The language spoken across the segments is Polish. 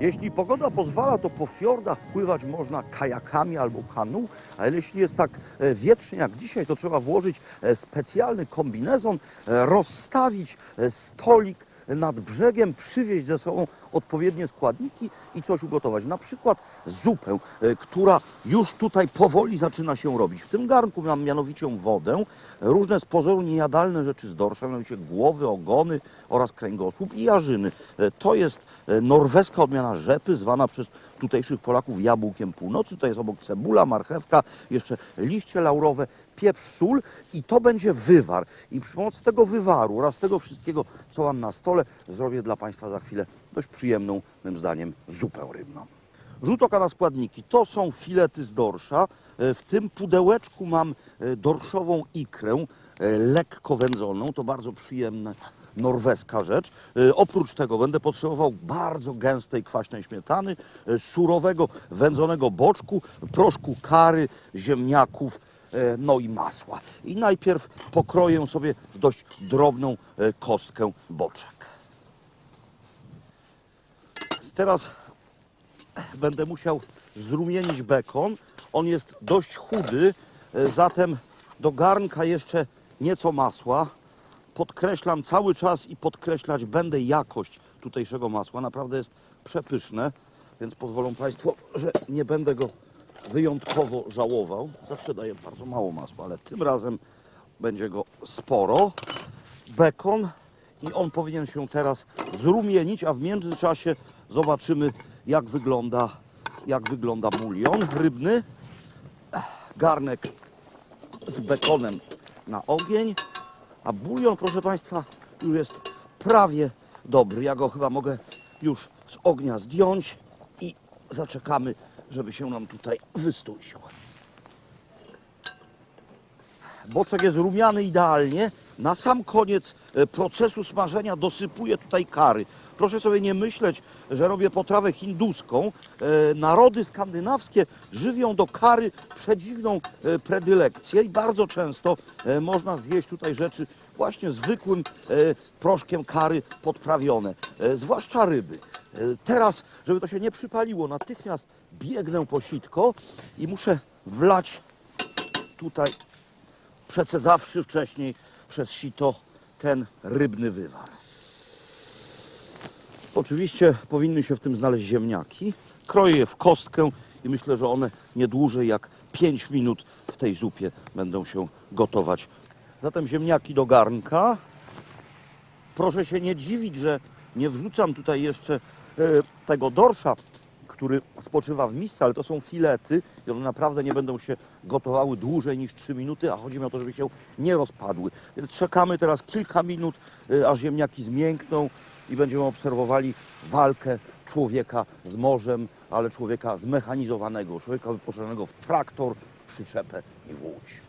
Jeśli pogoda pozwala, to po fiordach pływać można kajakami albo kanu, ale jeśli jest tak e, wietrznie jak dzisiaj, to trzeba włożyć e, specjalny kombinezon, e, rozstawić stolik nad brzegiem, przywieźć ze sobą odpowiednie składniki i coś ugotować. Na przykład zupę, e, która już tutaj powoli zaczyna się robić. W tym garnku mam mianowicie wodę, różne z pozoru niejadalne rzeczy z dorsza, mianowicie głowy, ogony oraz kręgosłup i jarzyny. E, To jest e, norweska odmiana rzepy, zwana przez tutejszych Polaków jabłkiem północy. Tutaj jest obok cebula, marchewka, jeszcze liście laurowe, pieprz, sól i to będzie wywar. I przy pomocy tego wywaru oraz tego wszystkiego, co mam na stole, zrobię dla Państwa za chwilę dość przyjemną, moim zdaniem, zupę rybną. Rzut oka na składniki. To są filety z dorsza. E, W tym pudełeczku mam e, dorszową ikrę, e, lekko wędzoną. To bardzo przyjemna norweska rzecz. Oprócz tego będę potrzebował bardzo gęstej, kwaśnej śmietany, surowego, wędzonego boczku, proszku kary, ziemniaków, no i masła. I najpierw pokroję sobie w dość drobną e, kostkę boczek. Teraz będę musiał zrumienić bekon. On jest dość chudy, e, zatem do garnka jeszcze nieco masła. Podkreślam cały czas i podkreślać będę jakość tutejszego masła. Naprawdę jest przepyszne, więc pozwolą Państwo, że nie będę go wyjątkowo żałował. Zawsze daję bardzo mało masła, ale tym razem będzie go sporo. Bekon i on powinien się teraz zrumienić, a w międzyczasie zobaczymy jak wygląda, jak wygląda bulion rybny. Garnek z bekonem na ogień, a bulion, proszę Państwa, już jest prawie dobry. Ja go chyba mogę już z ognia zdjąć i zaczekamy, żeby się nam tutaj wystusił. Boczek jest rumiany idealnie. Na sam koniec e, procesu smażenia dosypuję tutaj kary. Proszę sobie nie myśleć, że robię potrawę hinduską. E, Narody skandynawskie żywią do kary przedziwną e, predylekcję i bardzo często można zjeść tutaj rzeczy właśnie zwykłym proszkiem kary podprawione, zwłaszcza ryby. E, Teraz, żeby to się nie przypaliło, natychmiast biegnę po sitko i muszę wlać tutaj przecedzawszy wcześniej przez sito ten rybny wywar. Oczywiście powinny się w tym znaleźć ziemniaki. Kroję je w kostkę i myślę, że one nie dłużej jak 5 minut w tej zupie będą się gotować. Zatem ziemniaki do garnka. Proszę się nie dziwić, że nie wrzucam tutaj jeszcze e, tego dorsza, który spoczywa w misce, ale to są filety i one naprawdę nie będą się gotowały dłużej niż 3 minuty, a chodzi mi o to, żeby się nie rozpadły. Czekamy teraz kilka minut, y, aż ziemniaki zmiękną i będziemy obserwowali walkę człowieka z morzem, ale człowieka zmechanizowanego, człowieka wyposażonego w traktor, w przyczepę i w łódź.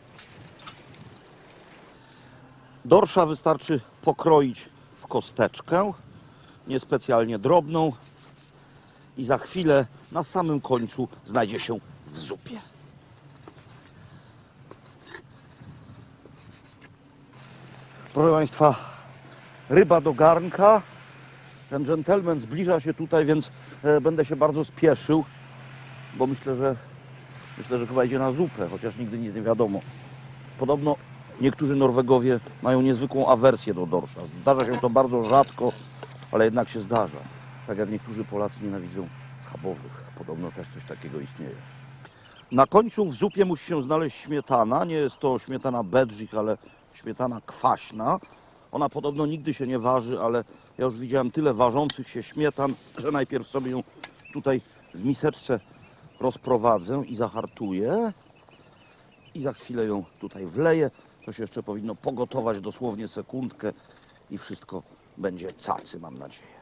Dorsza wystarczy pokroić w kosteczkę, niespecjalnie drobną, i za chwilę na samym końcu znajdzie się w zupie. Proszę Państwa, ryba do garnka. Ten dżentelmen zbliża się tutaj, więc e, będę się bardzo spieszył, bo myślę, że myślę, że chyba idzie na zupę, chociaż nigdy nic nie wiadomo. Podobno niektórzy Norwegowie mają niezwykłą awersję do dorsza. Zdarza się to bardzo rzadko, ale jednak się zdarza. Tak jak niektórzy Polacy nienawidzą schabowych. Podobno też coś takiego istnieje. Na końcu w zupie musi się znaleźć śmietana. Nie jest to śmietana bedżich, ale śmietana kwaśna. Ona podobno nigdy się nie waży, ale ja już widziałem tyle ważących się śmietan, że najpierw sobie ją tutaj w miseczce rozprowadzę i zahartuję. I za chwilę ją tutaj wleję. To się jeszcze powinno pogotować dosłownie sekundkę i wszystko będzie cacy, mam nadzieję.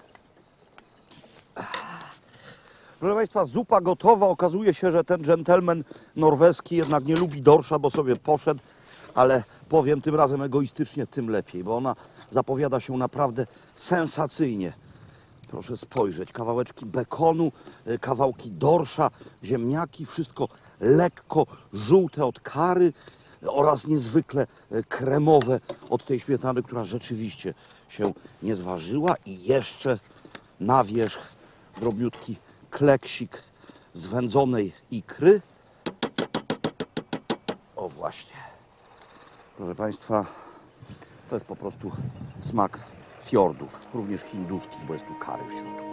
Proszę Państwa, zupa gotowa. Okazuje się, że ten dżentelmen norweski jednak nie lubi dorsza, bo sobie poszedł, ale powiem tym razem egoistycznie, tym lepiej, bo ona zapowiada się naprawdę sensacyjnie. Proszę spojrzeć, kawałeczki bekonu, y, kawałki dorsza, ziemniaki, wszystko lekko żółte od kary oraz niezwykle y, kremowe od tej śmietany, która rzeczywiście się nie zważyła i jeszcze na wierzch drobniutki kleksik z wędzonej ikry. O właśnie. Proszę Państwa, to jest po prostu smak fiordów, również hinduskich, bo jest tu kary w środku.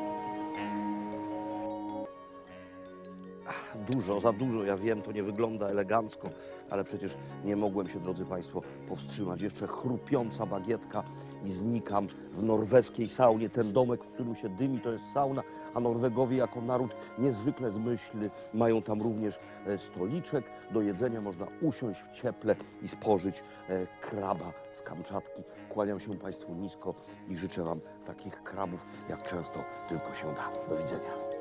Dużo, za dużo, ja wiem, to nie wygląda elegancko, ale przecież nie mogłem się, drodzy Państwo, powstrzymać. Jeszcze chrupiąca bagietka i znikam w norweskiej saunie. Ten domek, w którym się dymi, to jest sauna, a Norwegowie jako naród niezwykle zmyślny. Mają tam również e, stoliczek. Do jedzenia można usiąść w cieple i spożyć e, kraba z Kamczatki. Kłaniam się Państwu nisko i życzę Wam takich krabów, jak często tylko się da. Do widzenia.